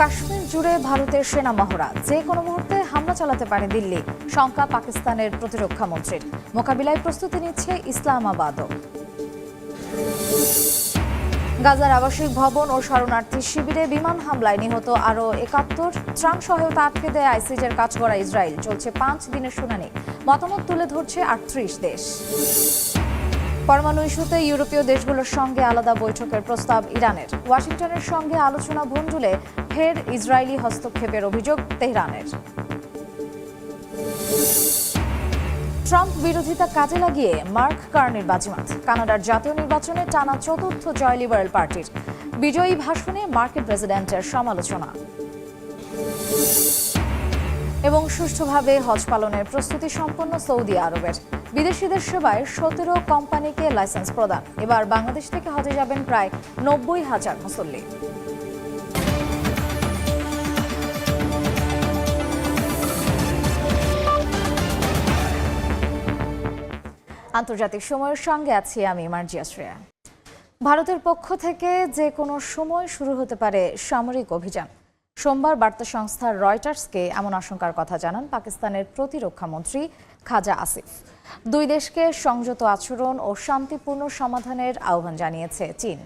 কাশ্মীর জুড়ে ভারতের সেনা মহড়া। যে কোনো মুহূর্তে হামলা চালাতে পারে দিল্লি, শঙ্কা পাকিস্তানের প্রতিরক্ষা মন্ত্রীর। মোকাবিলায় প্রস্তুতি নিচ্ছে ইসলামাবাদও। গাজার আবাসিক ভবন ও শরণার্থী শিবিরে বিমান হামলায় নিহত আরও একাত্তর। ত্রাণ সহায়তা আটকে দেয় আইসিজের কাজ করা ইসরায়েল। চলছে পাঁচ দিনের শুনানি। মতামত তুলে ধরছে আটত্রিশ দেশ। পরমাণু ইস্যুতে ইউরোপীয় দেশগুলোর সঙ্গে আলাদা বৈঠকের প্রস্তাব ইরানের। ওয়াশিংটনের সঙ্গে আলোচনা ভণ্ডুলে ফের ইসরায়েলি হস্তক্ষেপের অভিযোগ তেহরানের। ট্রাম্প বিরোধিতা কাজে লাগিয়ে মার্ক কার্নির বাজিমাত। কানাডার জাতীয় নির্বাচনে টানা চতুর্থ জয় লিবারেল পার্টির। বিজয়ী ভাষণে মার্কিন প্রেসিডেন্টের সমালোচনা। এবং সুষ্ঠুভাবে হজ পালনের প্রস্তুতি সম্পন্ন সৌদি আরবের। বিদেশিদের সেবায় সতেরো কোম্পানিকে লাইসেন্স প্রদান। এবার বাংলাদেশ থেকে হজে যাবেন প্রায় নব্বই হাজার মুসল্লি। আন্তর্জাতিক সময়ের সঙ্গে আছি আমি মার্জিয়া শ্রেয়া। ভারতের পক্ষ থেকে যে কোনো সময় শুরু হতে পারে সামরিক অভিযান। সোমবার বার্তা সংস্থা রয়টার্সকে এমন আশঙ্কার কথা জানান পাকিস্তানের প্রতিরক্ষা মন্ত্রী খাজা আসিফ। দুই দেশকে সংযত আচরণ ও শান্তিপূর্ণ সমাধানের আহ্বান জানিয়েছে চীন।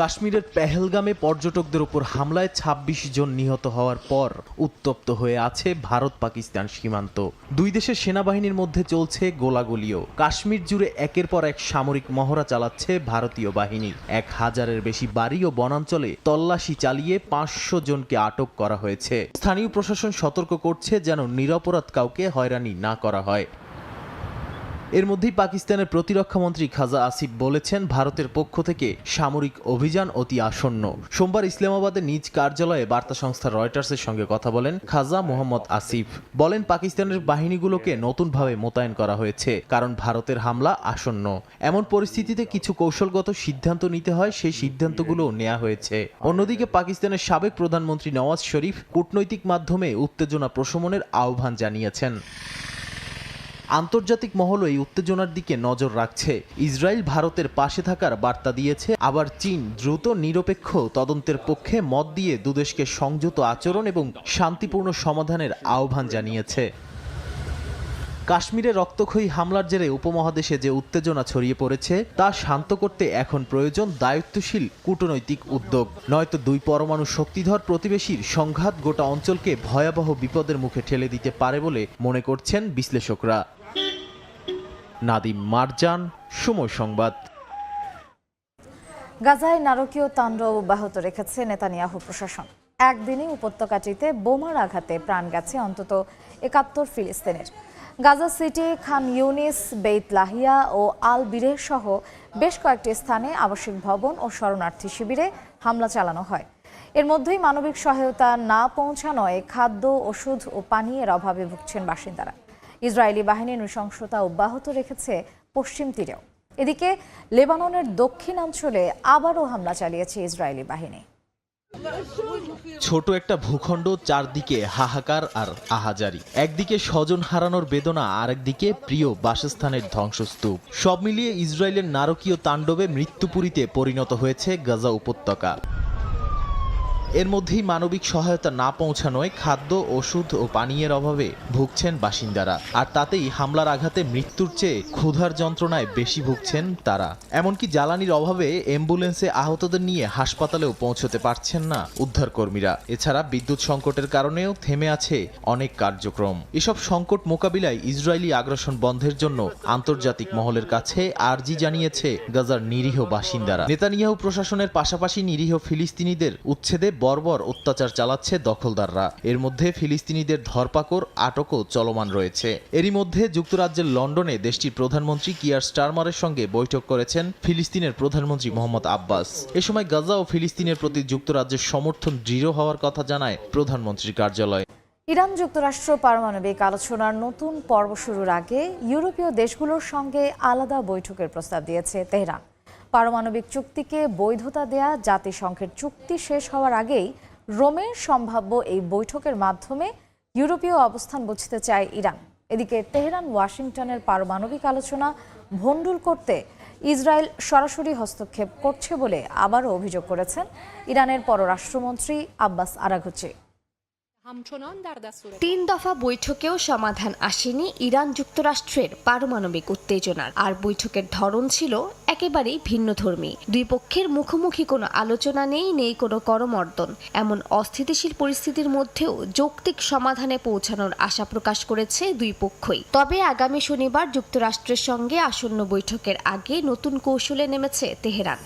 কাশ্মীরের পেহেলগামে পর্যটকদের উপর হামলায় ২৬ জন নিহত হওয়ার পর উত্তপ্ত হয়ে আছে ভারত পাকিস্তান সীমান্ত। দুই দেশের সেনাবাহিনীর মধ্যে চলছে গোলাগুলিও। কাশ্মীর জুড়ে একের পর এক সামরিক মহড়া চালাচ্ছে ভারতীয় বাহিনী। এক হাজারের বেশি বাড়ি ও বনাঞ্চলে তল্লাশি চালিয়ে পাঁচশো জনকে আটক করা হয়েছে। স্থানীয় প্রশাসন সতর্ক করছে যেন নিরপরাধ কাউকে হয়রানি না করা হয়। এর মধ্যেই পাকিস্তানের প্রতিরক্ষা মন্ত্রী খাজা আসিফ বলেছেন, ভারতের পক্ষ থেকে সামরিক অভিযান অতি আসন্ন। সোমবার ইসলামাবাদের নিজ কার্যালয়ে বার্তা সংস্থা রয়টার্সের সঙ্গে কথা বলেন খাজা মোহাম্মদ আসিফ। বলেন, পাকিস্তানের বাহিনীগুলোকে নতুনভাবে মোতায়েন করা হয়েছে, কারণ ভারতের হামলা আসন্ন। এমন পরিস্থিতিতে কিছু কৌশলগত সিদ্ধান্ত নিতে হয়, সেই সিদ্ধান্তগুলো নেওয়া হয়েছে। অন্যদিকে পাকিস্তানের সাবেক প্রধানমন্ত্রী নওয়াজ শরীফ কূটনৈতিক মাধ্যমে উত্তেজনা প্রশমনের আহ্বান জানিয়েছেন। আন্তর্জাতিক মহল এই উত্তেজনার দিকে নজর রাখছে। ইসরায়েল ভারতের পাশে থাকার বার্তা দিয়েছে, আবার চীন দ্রুত নিরপেক্ষ তদন্তের পক্ষে মত দিয়ে দুদেশকে সংযত আচরণ এবং শান্তিপূর্ণ সমাধানের আহ্বান জানিয়েছে। কাশ্মীরে রক্তক্ষয়ী হামলার জেরে উপমহাদেশে যে উত্তেজনা ছড়িয়ে পড়েছে, তা শান্ত করতে এখন প্রয়োজন দায়িত্বশীল কূটনৈতিক উদ্যোগ। নয়তো দুই পরমাণু শক্তিধর প্রতিবেশীর সংঘাত গোটা অঞ্চলকে ভয়াবহ বিপদের মুখে ঠেলে দিতে পারে বলে মনে করছেন বিশ্লেষকরা। নাদিম মারজান, সময় সংবাদ। গাজায় নারকীয় তাণ্ডব অব্যাহত রেখেছে নেতানিয়াহু প্রশাসন। একদিনে উপত্যকাটিতে বোমার আঘাতে প্রাণ গেছে অন্তত একাত্তর ফিলিস্তিনের। Gaza city, Khan Younis, Beit Lahia ও আল বিরেহ সহ বেশ কয়েকটি স্থানে আবাসিক ভবন ও শরণার্থী শিবিরে হামলা চালানো হয়। এর মধ্যেই মানবিক সহায়তা না পৌঁছানোয় খাদ্য, ওষুধ ও পানীয়ের অভাবে ভুগছেন বাসিন্দারা। ইসরায়েলি বাহিনী নৃশংসতা অব্যাহত রেখেছে পশ্চিম তীরেও। এদিকে লেবাননের দক্ষিণাঞ্চলে আবারও হামলা চালিয়েছে ইসরায়েলি বাহিনী। ছোট একটা ভূখণ্ড চারদিকে হাহাকার আর আহাজারি। একদিকে স্বজন হারানোর বেদনা, আরেকদিকে প্রিয় বাসস্থানের ধ্বংসস্তূপ। সব মিলিয়ে ইসরায়েলের নারকীয় তাণ্ডবে মৃত্যুপুরীতে পরিণত হয়েছে গাজা উপত্যকা। এর মধ্যেই মানবিক সহায়তা না পৌঁছানোয় খাদ্য, ওষুধ ও পানীয়ের অভাবে ভুগছেন বাসিন্দারা। আর তাতেই হামলার আঘাতে মৃত্যুর চেয়ে ক্ষুধার যন্ত্রণায় বেশি ভুগছেন তারা। এমনকি জ্বালানির অভাবে অ্যাম্বুলেন্সে আহতদের নিয়ে হাসপাতালেও পৌঁছতে পারছেন না উদ্ধারকর্মীরা। এছাড়া বিদ্যুৎ সংকটের কারণেও থেমে আছে অনেক কার্যক্রম। এসব সংকট মোকাবিলায় ইসরায়েলি আগ্রাসন বন্ধের জন্য আন্তর্জাতিক মহলের কাছে আর্জি জানিয়েছে গাজার নিরীহ বাসিন্দারা। নেতানিয়াহু প্রশাসনের পাশাপাশি নিরীহ ফিলিস্তিনিদের উচ্ছেদে বর্বর অত্যাচার চালাচ্ছে দখলদাররা। এর মধ্যে ফিলিস্তিনিদের ধরপাকড়, আটকও চলমান রয়েছে। এরই মধ্যে যুক্তরাজ্যের লন্ডনে দেশটির প্রধানমন্ত্রী কিয়ার স্টারমারের সঙ্গে বৈঠক করেছেন ফিলিস্তিনের প্রধানমন্ত্রী মোহাম্মদ আব্বাস। এ সময় গাজা ও ফিলিস্তিনের প্রতি যুক্তরাজ্যের সমর্থন দৃঢ় হওয়ার কথা জানায় প্রধানমন্ত্রীর কার্যালয়। ইরান যুক্তরাষ্ট্র পারমাণবিক আলোচনার নতুন পর্ব শুরুর আগে ইউরোপীয় দেশগুলোর সঙ্গে আলাদা বৈঠকের প্রস্তাব দিয়েছে তেহরান। পারমাণবিক চুক্তিকে বৈধতা দেয়া জাতিসংঘের চুক্তি শেষ হওয়ার আগেই রোমের সম্ভাব্য এই বৈঠকের মাধ্যমে ইউরোপীয় অবস্থান বুঝতে চায় ইরান। এদিকে তেহরান, ওয়াশিংটনের পারমাণবিক আলোচনা ভণ্ডুল করতে ইসরায়েল সরাসরি হস্তক্ষেপ করছে বলে আবারও অভিযোগ করেছেন ইরানের পররাষ্ট্রমন্ত্রী আব্বাস আরাঘুচি। তিন দফা বৈঠকেও সমাধান আসেনি ইরান যুক্তরাষ্ট্রের পারমাণবিক উত্তেজনার। আর বৈঠকের ধরন ছিল একেবারেই ভিন্নধর্মী। দুই পক্ষের মুখোমুখি কোনো আলোচনা নেই নেই কোনো করমর্দন। এমন অস্থিতিশীল পরিস্থিতির মধ্যেও যৌক্তিক সমাধানে পৌঁছানোর আশা প্রকাশ করেছে দুই পক্ষই। তবে আগামী শনিবার যুক্তরাষ্ট্রের সঙ্গে আসন্ন বৈঠকের আগে নতুন কৌশলে নেমেছে তেহরান।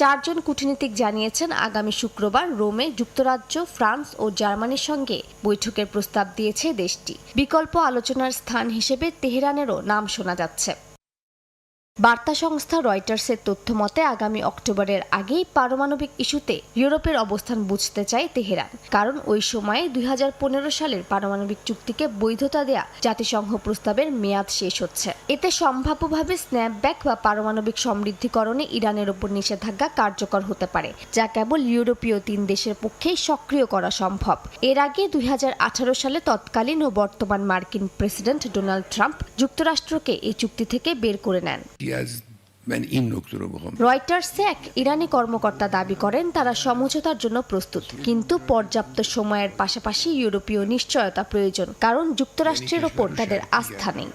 চারজন কূটনীতিক জানিয়েছেন আগামী শুক্রবার রোমে যুক্তরাজ্য, ফ্রান্স ও জার্মানির সঙ্গে বৈঠকের প্রস্তাব দিয়েছে দেশটি। বিকল্প আলোচনার স্থান হিসেবে তেহরানেরও নাম শোনা যাচ্ছে। বার্তা সংস্থা রয়টার্সের তথ্য মতে আগামী অক্টোবরের আগেই পারমাণবিক ইস্যুতে ইউরোপের অবস্থান বুঝতে চায় তেহরান। কারণ ওই সময়ে দুই হাজার পনেরো সালের পারমাণবিক চুক্তিকে বৈধতা দেয়া জাতিসংঘ প্রস্তাবের মেয়াদ শেষ হচ্ছে। এতে সম্ভাব্যভাবে স্ন্যাপব্যাক বা পারমাণবিক সমৃদ্ধিকরণে ইরানের ওপর নিষেধাজ্ঞা কার্যকর হতে পারে, যা কেবল ইউরোপীয় তিন দেশের পক্ষেই সক্রিয় করা সম্ভব। এর আগে দুই হাজার আঠারো সালে তৎকালীন ও বর্তমান মার্কিন প্রেসিডেন্ট ডোনাল্ড ট্রাম্প যুক্তরাষ্ট্রকে এই চুক্তি থেকে বের করে নেন। he has রয়টার্সে এক ইরানি কর্মকর্তা দাবি করেন তারা সমঝোতার জন্য প্রস্তুত। কিন্তু পর্যাপ্ত সময়ের পাশাপাশি ইউরোপীয় নিশ্চয়তা প্রয়োজন কারণ যুক্তরাষ্ট্রের ওপর তাদের আস্থা নেই।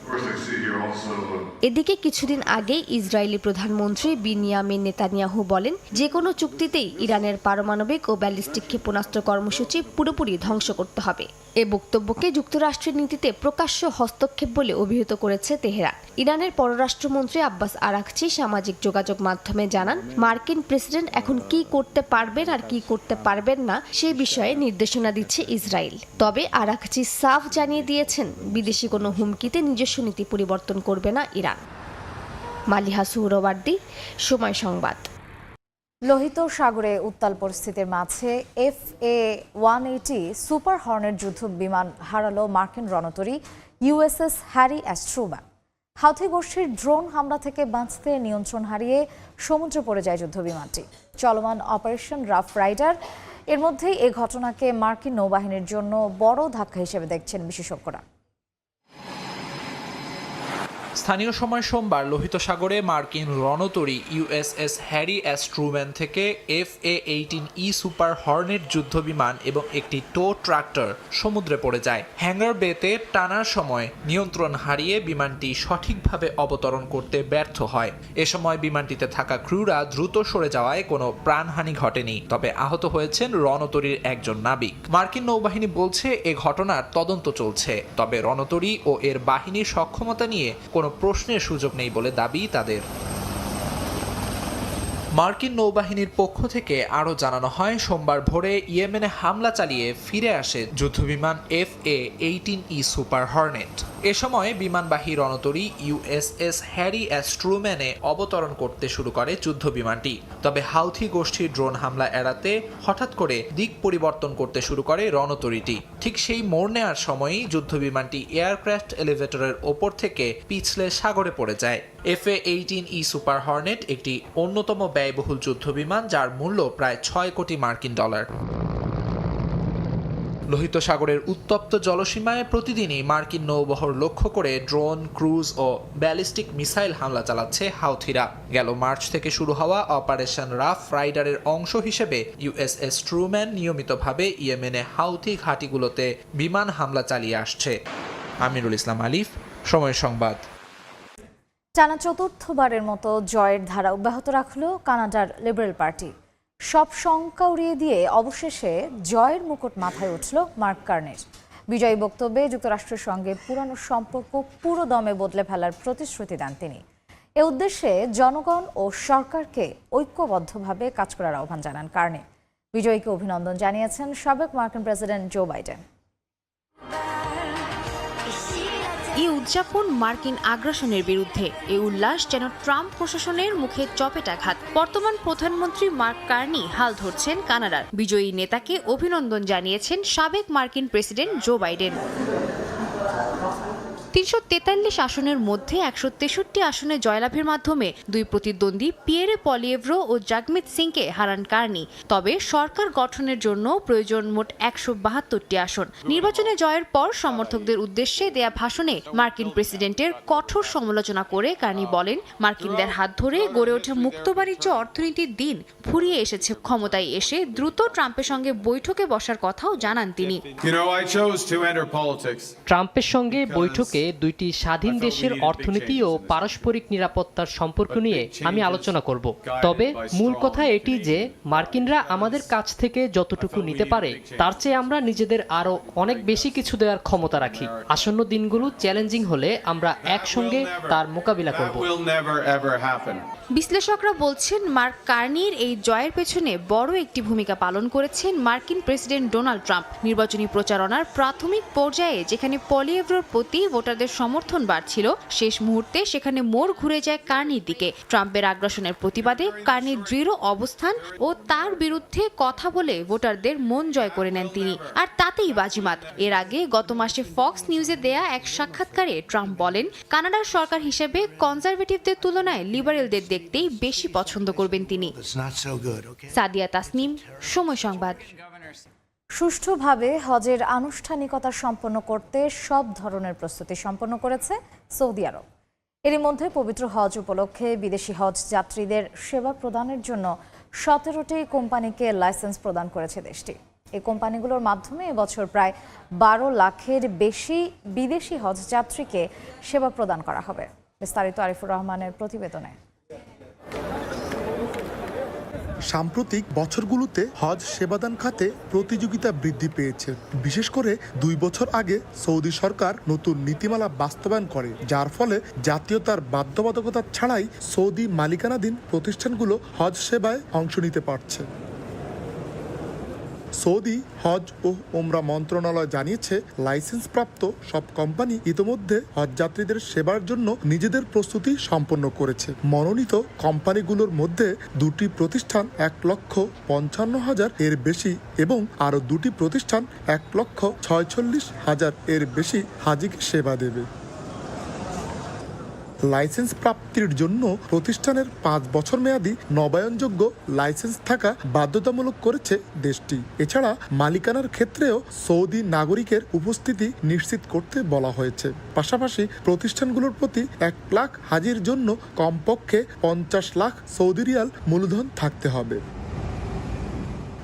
এদিকে কিছুদিন আগে ইসরায়েলি প্রধানমন্ত্রী বিনিয়ামিন নেতানিয়াহু বলেন যে কোনো চুক্তিতেই ইরানের পারমাণবিক ও ব্যালিস্টিক ক্ষেপণাস্ত্র কর্মসূচি পুরোপুরি ধ্বংস করতে হবে। এ বক্তব্যকে যুক্তরাষ্ট্রের নীতিতে প্রকাশ্য হস্তক্ষেপ বলে অভিহিত করেছে তেহরান। ইরানের পররাষ্ট্রমন্ত্রী আব্বাস আরাকচি সামাজিক যোগাযোগ মাধ্যমে জানান, মার্কিন প্রেসিডেন্ট এখন কি করতে পারবেন আর কি করতে পারবেন না সে বিষয়ে নির্দেশনা দিচ্ছে ইসরায়েল। তবে আরাকচি সাফ জানিয়ে দিয়েছেন, বিদেশি কোনো হুমকিতে নিজস্ব নীতি পরিবর্তন করবে না ইরান। মালিহা সুহরওয়ার্দী, সময় সংবাদ। লোহিত সাগরে উত্তাল পরিস্থিতির মাঝে F A one eighty, super হর্নের যুদ্ধ বিমান হারালো মার্কিন রণতরী USS Harry S Truman Houthi গোষ্ঠীর ড্রোন হামলা থেকে বাঁচতে নিয়ন্ত্রণ হারিয়ে সমুদ্রে পড়ে যায় যুদ্ধবিমানটি। চলমান অপারেশন রাফ রাইডার, এর মধ্যেই এ ঘটনাকে মার্কিন নৌবাহিনীর জন্য বড় ধাক্কা হিসেবে দেখছেন বিশেষজ্ঞরা। স্থানীয় সময় সোমবার লোহিত সাগরে মার্কিন রণতরী ইউএসএস হ্যারি অ্যাস ট্রুম্যান থেকে F A eighteen E Super Hornet যুদ্ধ বিমান এবং একটি টো ট্রাক্টর সমুদ্রে পড়ে যায়। হ্যাঙ্গার বেতে টানার সময় নিয়ন্ত্রণ হারিয়ে বিমানটি সঠিকভাবে অবতরণ করতে ব্যর্থ হয়। এ সময় বিমানটিতে থাকা ক্রুরা দ্রুত সরে যাওয়ায় কোনো প্রাণহানি ঘটেনি, তবে আহত হয়েছেন রণতরীর একজন নাবিক। মার্কিন নৌবাহিনী বলছে, এ ঘটনার তদন্ত চলছে, তবে রণতরী ও এর বাহিনীর সক্ষমতা নিয়ে কোনো প্রশ্নের সুযোগ নেই বলে দাবি তাদের। মার্কিন নৌবাহিনীর পক্ষ থেকে আরও জানানো হয়, সোমবার ভোরে ইয়েমেনে হামলা চালিয়ে ফিরে আসে যুদ্ধবিমান F A eighteen E Super Hornet. এ সময় বিমানবাহী রণতরী ইউএসএস হ্যারি অ্যাস্ট্রুম্যানে অবতরণ করতে শুরু করে যুদ্ধ বিমানটি তবে হাউথি গোষ্ঠীর ড্রোন হামলা এড়াতে হঠাৎ করে দিক পরিবর্তন করতে শুরু করে রণতরীটি। ঠিক সেই মোড় নেওয়ার সময়ই যুদ্ধ বিমানটি এয়ারক্রাফট এলিভেটরের ওপর থেকে পিছলে সাগরে পড়ে যায়। F A eighteen E Super Hornet একটি অন্যতম ব্যয়বহুল যুদ্ধ বিমান যার মূল্য প্রায় ছয় কোটি মার্কিন ডলার। লোহিত সাগরের উত্তপ্ত জলসীমায় প্রতিদিনই মার্কিন নৌবহর লক্ষ্য করে ড্রোন, ক্রুজ ও ব্যালিস্টিক মিসাইল হামলা চালাচ্ছে হাউথিরা। গেল মার্চ থেকে শুরু হওয়া অপারেশন রাফ রাইডারের অংশ হিসেবে ইউএসএস ট্রুম্যান নিয়মিতভাবে ইয়েমেনে হাউথি ঘাঁটিগুলোতে বিমান হামলা চালিয়ে আসছে। আমিরুল ইসলাম আলিফ, সময় সংবাদ। টানা চতুর্থবারের মতো জয়ের ধারা অব্যাহত রাখল কানাডার লিবারেল পার্টি। সব শঙ্কা উড়িয়ে দিয়ে অবশেষে জয়ের মুকুট মাথায় উঠল মার্ক কার্নের। বিজয়ী বক্তব্যে যুক্তরাষ্ট্রের সঙ্গে পুরানো সম্পর্ক পুরো দমে বদলে ফেলার প্রতিশ্রুতি দেন তিনি। এ উদ্দেশ্যে জনগণ ও সরকারকে ঐক্যবদ্ধভাবে কাজ করার আহ্বান জানান কার্নে। বিজয়ীকে অভিনন্দন জানিয়েছেন সাবেক মার্কিন প্রেসিডেন্ট জো বাইডেন। উদযাপন মার্কিন আগ্রাসনের বিরুদ্ধে। এ উল্লাস যেন ট্রাম্প প্রশাসনের মুখে চপেটাঘাত বর্তমান প্রধানমন্ত্রী মার্ক কার্নি হাল ধরছেন কানাডার। বিজয়ী নেতাকে অভিনন্দন জানিয়েছেন সাবেক মার্কিন প্রেসিডেন্ট জো বাইডেন। তিনশো তেতাল্লিশ আসনের মধ্যে একশো তেষট্টি আসনে জয়লাভের মাধ্যমে দুই প্রতিদ্বন্দ্বী পিয়েরে পলিয়েভ্রো ও জাগমিত সিংকে হারান কার্নি। তবে সরকার গঠনের জন্য প্রয়োজন মোট একশো বাহাত্তরটি আসন। নির্বাচনে জয়ের পর সমর্থকদের উদ্দেশ্যে দেয়া ভাষণে মার্কিন প্রেসিডেন্টের কঠোর সমালোচনা করে কার্নি বলেন মার্কিনদের হাত ধরে গড়ে ওঠা মুক্ত বাণিজ্য অর্থনীতির দিন ফুরিয়ে এসেছে। ক্ষমতায় এসে দ্রুত ট্রাম্পের সঙ্গে বৈঠকে বসার কথাও জানান তিনি. ট্রাম্পের সঙ্গে বৈঠকে দুইটি স্বাধীন দেশের অর্থনীতি ও পারস্পরিক নিরাপত্তার সম্পর্ক নিয়ে আমি আলোচনা করব। তবে মূল কথা এটি যে মার্কিনরা আমাদের কাছ থেকে যতটুকু নিতে পারে তার চেয়ে আমরা নিজেদের আরও অনেক বেশি কিছু দেওয়ার ক্ষমতা রাখি। আসন্ন দিনগুলো চ্যালেঞ্জিং হলে আমরা একসঙ্গে তার মোকাবিলা করব. বিশ্লেষকরা বলছেন মার্ক কার্নির এই জয়ের পেছনে বড় একটি ভূমিকা পালন করেছেন মার্কিন প্রেসিডেন্ট ডোনাল্ড ট্রাম্প। নির্বাচনী প্রচারণার প্রাথমিক পর্যায়ে যেখানে পলিয়েভ্রোর প্রতি ভোটারদের সমর্থন বাড়ছিল। শেষ মুহূর্তে সেখানে মোড় ঘুরে যায় কার্নির দিকে। ট্রাম্পের আগ্রাসনের প্রতিবাদে কার্নির দৃঢ় অবস্থান ও তার বিরুদ্ধে কথা বলে ভোটারদের মন জয় করে নেন তিনি। আর তাতেই বাজিমাত। এর আগে গত মাসে ফক্স নিউজে দেয়া এক সাক্ষাৎকারে ট্রাম্প বলেন কানাডার সরকার হিসেবে কনজারভেটিভদের তুলনায় লিবারেলদের দেখতেই বেশি পছন্দ করবেন তিনি। সাদিয়া তাসনিম সময় সংবাদ। সুষ্ঠুভাবে হজের আনুষ্ঠানিকতা সম্পন্ন করতে সব ধরনের প্রস্তুতি সম্পন্ন করেছে সৌদি আরব। এরই মধ্যে পবিত্র হজ উপলক্ষে বিদেশি হজ যাত্রীদের সেবা প্রদানের জন্য সতেরোটি কোম্পানিকে লাইসেন্স প্রদান করেছে দেশটি। এই কোম্পানিগুলোর মাধ্যমে এবছর প্রায় বারো লাখের বেশি বিদেশি হজ যাত্রীকে সেবা প্রদান করা হবে। বিস্তারিত আরিফুর রহমানের প্রতিবেদনে। সাম্প্রতিক বছরগুলোতে হজ সেবাদান খাতে প্রতিযোগিতা বৃদ্ধি পেয়েছে। বিশেষ করে দুই বছর আগে সৌদি সরকার নতুন নীতিমালা বাস্তবায়ন করে, যার ফলে জাতীয়তার বাধ্যবাধকতা ছাড়াই সৌদি মালিকানাধীন প্রতিষ্ঠানগুলো হজ সেবায় অংশ নিতে পারছে। সৌদি হজ ও ওমরা মন্ত্রণালয় জানিয়েছে, লাইসেন্সপ্রাপ্ত সব কোম্পানি ইতোমধ্যে হজ যাত্রীদের সেবার জন্য নিজেদের প্রস্তুতি সম্পন্ন করেছে। মনোনীত কোম্পানিগুলোর মধ্যে দুটি প্রতিষ্ঠান এক লক্ষ পঞ্চান্ন হাজার এর বেশি এবং আরও দুটি প্রতিষ্ঠান এক লক্ষ ছয়চল্লিশ হাজার এর বেশি হাজিকে সেবা দেবে। লাইসেন্স প্রাপ্তির জন্য প্রতিষ্ঠানের পাঁচ বছর মেয়াদি নবায়নযোগ্য লাইসেন্স থাকা বাধ্যতামূলক করেছে দেশটি। এছাড়া মালিকানার ক্ষেত্রেও সৌদি নাগরিকের উপস্থিতি নিশ্চিত করতে বলা হয়েছে। পাশাপাশি প্রতিষ্ঠানগুলোর প্রতি এক লাখ হাজির জন্য কমপক্ষে পঞ্চাশ লাখ সৌদি রিয়াল মূলধন থাকতে হবে।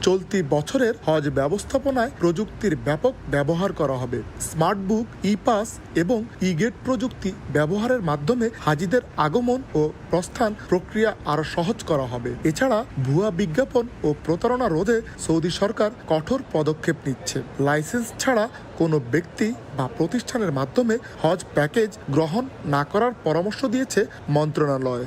চলতি বছরের হজ ব্যবস্থাপনায় প্রযুক্তির ব্যাপক ব্যবহার করা হবে। স্মার্ট বুক ই পাস এবং ই গেট প্রযুক্তি ব্যবহারের মাধ্যমে হাজিদের আগমন ও প্রস্থান প্রক্রিয়া আরও সহজ করা হবে। এছাড়া ভুয়া বিজ্ঞাপন ও প্রতারণা রোধে সৌদি সরকার কঠোর পদক্ষেপ নিচ্ছে। লাইসেন্স ছাড়া কোনো ব্যক্তি বা প্রতিষ্ঠানের মাধ্যমে হজ প্যাকেজ গ্রহণ না করার পরামর্শ দিয়েছে মন্ত্রণালয়।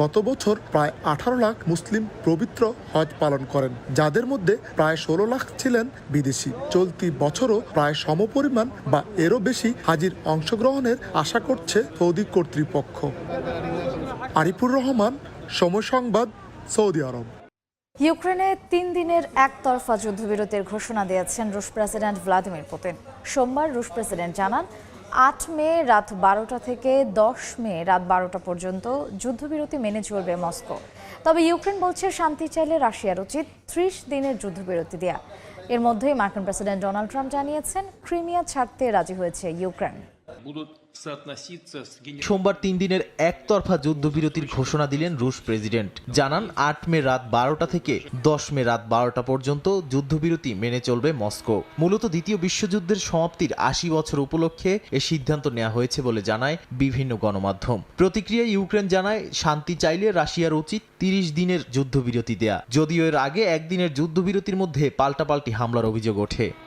গত বছর প্রায় আঠারো লাখ মুসলিম পবিত্র হজ পালন করেন, যাদের মধ্যে প্রায় ষোলো লাখ ছিলেন বিদেশি। চলতি বছরও প্রায় সমপরিমাণ বা এরও বেশি হাজির অংশগ্রহণের আশা করছে সৌদি কর্তৃপক্ষ। আরিফুর রহমান, সময় সংবাদ, সৌদি আরব। ইউক্রেনে তিন দিনের একতরফা যুদ্ধবিরতির ঘোষণা দিয়েছেন রুশ প্রেসিডেন্ট ভ্লাদিমির পুতিন। সোমবার রুশ প্রেসিডেন্ট জানান আট মে রাত বারোটা থেকে দশ মে রাত বারোটা পর্যন্ত যুদ্ধবিরতি মেনে চলবে মস্কো। তবে ইউক্রেন বলছে শান্তি চাইলে রাশিয়ার উচিত ত্রিশ দিনের যুদ্ধবিরতি দেয়া। এর মধ্যেই মার্কিন প্রেসিডেন্ট ডোনাল্ড ট্রাম্প জানিয়েছেন, ক্রিমিয়া ছাড়তে রাজি হয়েছে ইউক্রেন। সোমবার তিন দিনের একতরফা যুদ্ধবিরতির ঘোষণা দিলেন রুশ প্রেসিডেন্ট। জানান, আট মে রাত বারোটা থেকে দশ মে রাত বারোটা পর্যন্ত যুদ্ধবিরতি মেনে চলবে মস্কো। মূলত দ্বিতীয় বিশ্বযুদ্ধের সমাপ্তির আশি বছর উপলক্ষে এ সিদ্ধান্ত নেওয়া হয়েছে বলে জানায় বিভিন্ন গণমাধ্যম। প্রতিক্রিয়ায় ইউক্রেন জানায়, শান্তি চাইলে রাশিয়ার উচিত তিরিশ দিনের যুদ্ধবিরতি দেয়া। যদিও এর আগে একদিনের যুদ্ধবিরতির মধ্যে পাল্টাপাল্টি হামলার অভিযোগ ওঠে।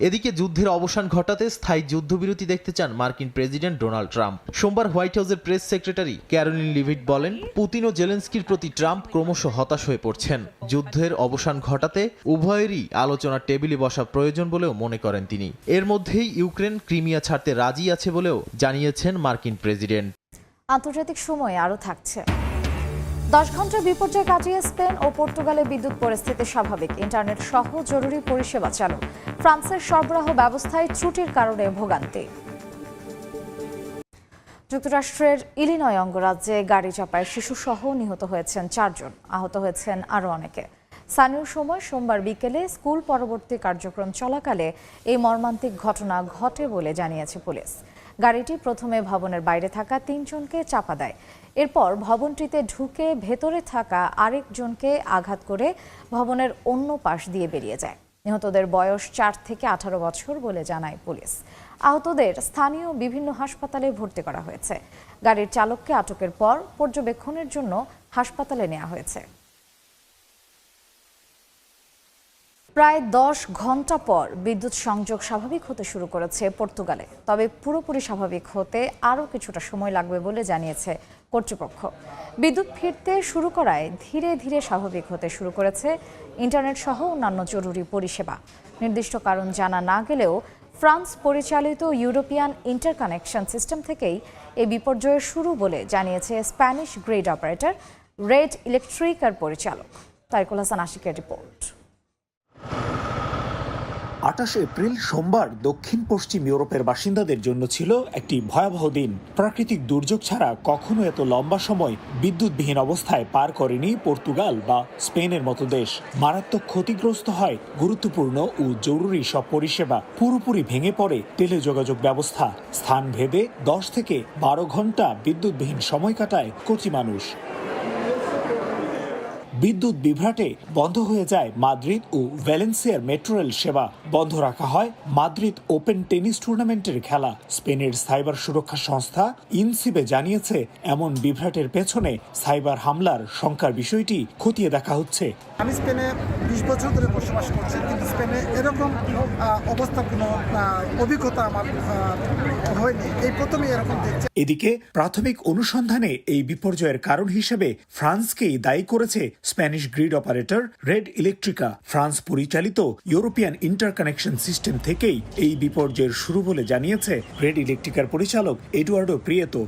এদিকে যুদ্ধের অবসান ঘটাতে স্থায়ী যুদ্ধবিরতি দেখতে চান মার্কিন প্রেসিডেন্ট ডোনাল্ড ট্রাম্প। সোমবার হোয়াইট হাউসের প্রেস সেক্রেটারি ক্যারোলিন লিভিট বলেন, পুতিন ও জেলেন্সকির প্রতি ট্রাম্প ক্রমশ হতাশ হয়ে পড়ছেন। যুদ্ধের অবসান ঘটাতে উভয়েরই আলোচনার টেবিলে বসা প্রয়োজন বলেও মনে করেন তিনি। এর মধ্যেই ইউক্রেন ক্রিমিয়া ছাড়তে রাজি আছে বলেও জানিয়েছেন মার্কিন প্রেসিডেন্ট। আন্তর্জাতিক সময় আরও থাকছে। দশ ঘণ্টার বিপর্যয় কাটিয়ে স্পেন ও পর্তুগালে বিদ্যুৎ পরিস্থিতি স্বাভাবিক। ইন্টারনেট সহ জরুরি পরিষেবা চালু। ফ্রান্সের সরবরাহ ব্যবস্থায় ত্রুটির কারণে ভোগান্তি। যুক্তরাষ্ট্রের ইলিনয় অঙ্গরাজ্যে গাড়ি চাপায় শিশুসহ নিহত হয়েছেন চারজন। আহত হয়েছেন আরও অনেকে। স্থানীয় সময় সোমবার বিকেলে স্কুল পরবর্তী কার্যক্রম চলাকালে এই মর্মান্তিক ঘটনা ঘটে বলে জানিয়েছে পুলিশ। গাড়িটি প্রথমে ভবনের বাইরে থাকা তিনজনকে চাপা দেয়। এরপর ভবনটিতে ঢুকে ভেতরে থাকা আরেকজনকে আঘাত করে ভবনের অন্য পাশ দিয়ে বেরিয়ে যায়। নিহতদের বয়স চার থেকে আঠারো বছর বলে জানায় পুলিশ। আহতদের স্থানীয় বিভিন্ন হাসপাতালে ভর্তি করা হয়েছে। গাড়ির চালককে আটকের পর পর্যবেক্ষণের জন্য হাসপাতালে নেওয়া হয়েছে। প্রায় দশ ঘণ্টা পর বিদ্যুৎ সংযোগ স্বাভাবিক হতে শুরু করেছে পর্তুগালে। তবে পুরোপুরি স্বাভাবিক হতে আরও কিছুটা সময় লাগবে বলে জানিয়েছে কর্তৃপক্ষ। বিদ্যুৎ ফিরতে শুরু করায় ধীরে ধীরে স্বাভাবিক হতে শুরু করেছে ইন্টারনেট সহ অন্যান্য জরুরি পরিষেবা। নির্দিষ্ট কারণ জানা না গেলেও ফ্রান্স পরিচালিত ইউরোপিয়ান ইন্টারকানেকশন সিস্টেম থেকেই এই বিপর্যয়ের শুরু বলে জানিয়েছে স্প্যানিশ গ্রেড অপারেটর রেড ইলেকট্রিকার পরিচালক। তাইকুল হাসান আশিকের রিপোর্ট। আঠাশ এপ্রিল সোমবার দক্ষিণ পশ্চিম ইউরোপের বাসিন্দাদের জন্য ছিল একটি ভয়াবহ দিন। প্রাকৃতিক দুর্যোগ ছাড়া কখনো এত লম্বা সময় বিদ্যুৎবিহীন অবস্থায় পার করেনি পর্তুগাল বা স্পেনের মতো দেশ। মারাত্মক ক্ষতিগ্রস্ত হয় গুরুত্বপূর্ণ ও জরুরি সব পরিষেবা। পুরোপুরি ভেঙে পড়ে টেলিযোগাযোগ ব্যবস্থা। স্থান ভেদে দশ থেকে বারো ঘণ্টা বিদ্যুৎবিহীন সময় কাটায় কোটি মানুষ। বিদ্যুৎ বিভ্রাটে বন্ধ হয়ে যায় মাদ্রিদ ও ভ্যালেন্সিয়ার মেট্রো রেল সেবা। বন্ধ রাখা হয় মাদ্রিদ ওপেন টেনিস টুর্নামেন্টের খেলা। স্পেনের সাইবার সুরক্ষা সংস্থা ইনসিবে জানিয়েছে, এমন বিভ্রাটের পেছনে সাইবার হামলার শঙ্কার বিষয়টি খতিয়ে দেখা হচ্ছে। আমি স্পেনে বিশ বছর ধরে বসবাস করছি কিন্তু স্পেনে এরকম আহ, অবস্থার কোনো অভিজ্ঞতা আমার হয়নি। এই প্রথমে এরকম দেখছি। এদিকে প্রাথমিক অনুসন্ধানে এই বিপর্যয়ের কারণ হিসেবে ফ্রান্সকেই দায়ী করেছে Spanish grid operator Red Electrica. France পরিচালিত ইউরোপিয়ান ইন্টারকানেকশন সিস্টেম থেকেই এই বিপর্যয়ের শুরু বলে জানিয়েছে রেড ইলেকট্রিকার পরিচালক এডুয়ার্ডো প্রিয়েতো।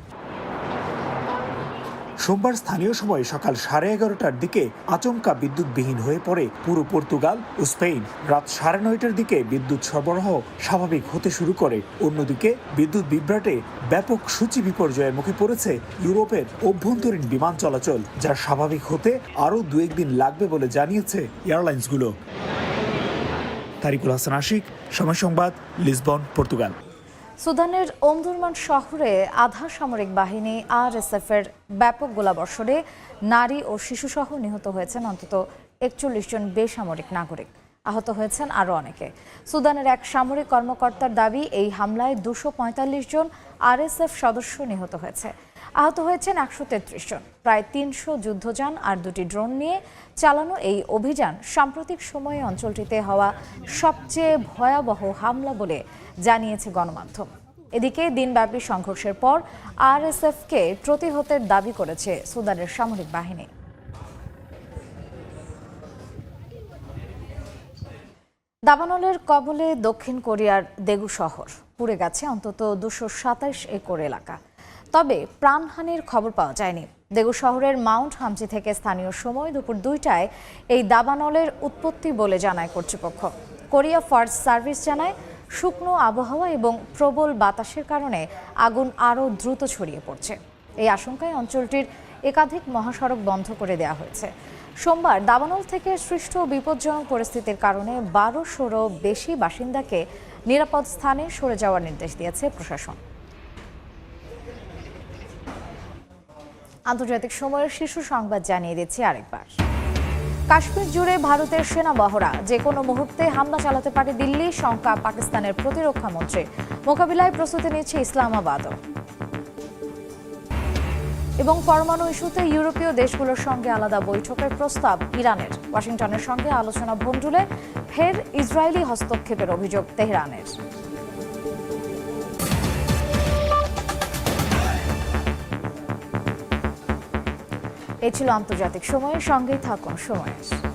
সোমবার স্থানীয় সময় সকাল সাড়ে এগারোটার দিকে আচমকা বিদ্যুৎবিহীন হয়ে পড়ে পুরো পর্তুগাল ও স্পেন। রাত সাড়ে নয়টার দিকে বিদ্যুৎ সরবরাহ স্বাভাবিক হতে শুরু করে। অন্যদিকে বিদ্যুৎ বিভ্রাটে ব্যাপক সূচি বিপর্যয়ের মুখে পড়েছে ইউরোপের অভ্যন্তরীণ বিমান চলাচল, যা স্বাভাবিক হতে আরও দু একদিন লাগবে বলে জানিয়েছে এয়ারলাইন্সগুলো। তারিকুল হাসান আশিক, সময় সংবাদ, লিসবন, পর্তুগাল। সুদানের ওমদুরমান শহরে আধা সামরিক বাহিনী আরএসএফ এর ব্যাপক গোলাবর্ষণে নারী ও শিশুসহ নিহত হয়েছেন অন্তত একচল্লিশ জন বেসামরিক নাগরিক। আহত হয়েছেন আরও অনেকে। সুদানের এক সামরিক কর্মকর্তার দাবি, এই হামলায় দুশো জন আরএসএফ সদস্য নিহত হয়েছে। আহত হয়েছেন একশো তেত্রিশ জন। প্রায় তিনশো যুদ্ধযান আর দুটি ড্রোন নিয়ে চালানো এই অভিযান সাম্প্রতিক সময়ে অঞ্চলটিতে হওয়া সবচেয়ে ভয়াবহ হামলা বলে জানিয়েছে গণমাধ্যম। এদিকে দিনব্যাপী সংঘর্ষের পর আরএসএফকে প্রতিহতের দাবি করেছে সুদানের সামরিক বাহিনী। দাবানলের কবলে দক্ষিণ কোরিয়ার দেগু শহর পুড়ে গেছে অন্তত দুশো সাতাইশ একর এলাকা। তবে প্রাণহানির খবর পাওয়া যায়নি। দেগু শহরের মাউন্ট হামচি থেকে স্থানীয় সময় দুপুর দুইটায় এই দাবানলের উৎপত্তি বলে জানায় কর্তৃপক্ষ। কোরিয়া ফায়ার সার্ভিস জানায়, শুকনো আবহাওয়া এবং প্রবল বাতাসের কারণে আগুন আরও দ্রুত ছড়িয়ে পড়ছে। এই আশঙ্কায় অঞ্চলটির একাধিক মহাসড়ক বন্ধ করে দেওয়া হয়েছে। সোমবার দাবানল থেকে সৃষ্ট বিপজ্জনক পরিস্থিতির কারণে বারোশোরও বেশি বাসিন্দাকে নিরাপদ স্থানে সরে যাওয়ার নির্দেশ দিয়েছে প্রশাসন। আন্তর্জাতিক সময়ের শীর্ষ সংবাদ জানিয়ে দিচ্ছি আরেকবার। কাশ্মীর জুড়ে ভারতের সেনা বহরা। যে কোনো মুহূর্তে হামলা চালাতে পারে দিল্লি, শঙ্কা পাকিস্তানের প্রতিরক্ষা মন্ত্রী। মোকাবিলায় প্রস্তুতি নিচ্ছে ইসলামাবাদও। এবং পরমাণু ইস্যুতে ইউরোপীয় দেশগুলোর সঙ্গে আলাদা বৈঠকের প্রস্তাব ইরানের। ওয়াশিংটনের সঙ্গে আলোচনা ভণ্ডুলে ফের ইসরায়েলি হস্তক্ষেপের অভিযোগ তেহরানের। এ ছিল আন্তর্জাতিক সময়ের সঙ্গেই থাকুন সময়ের।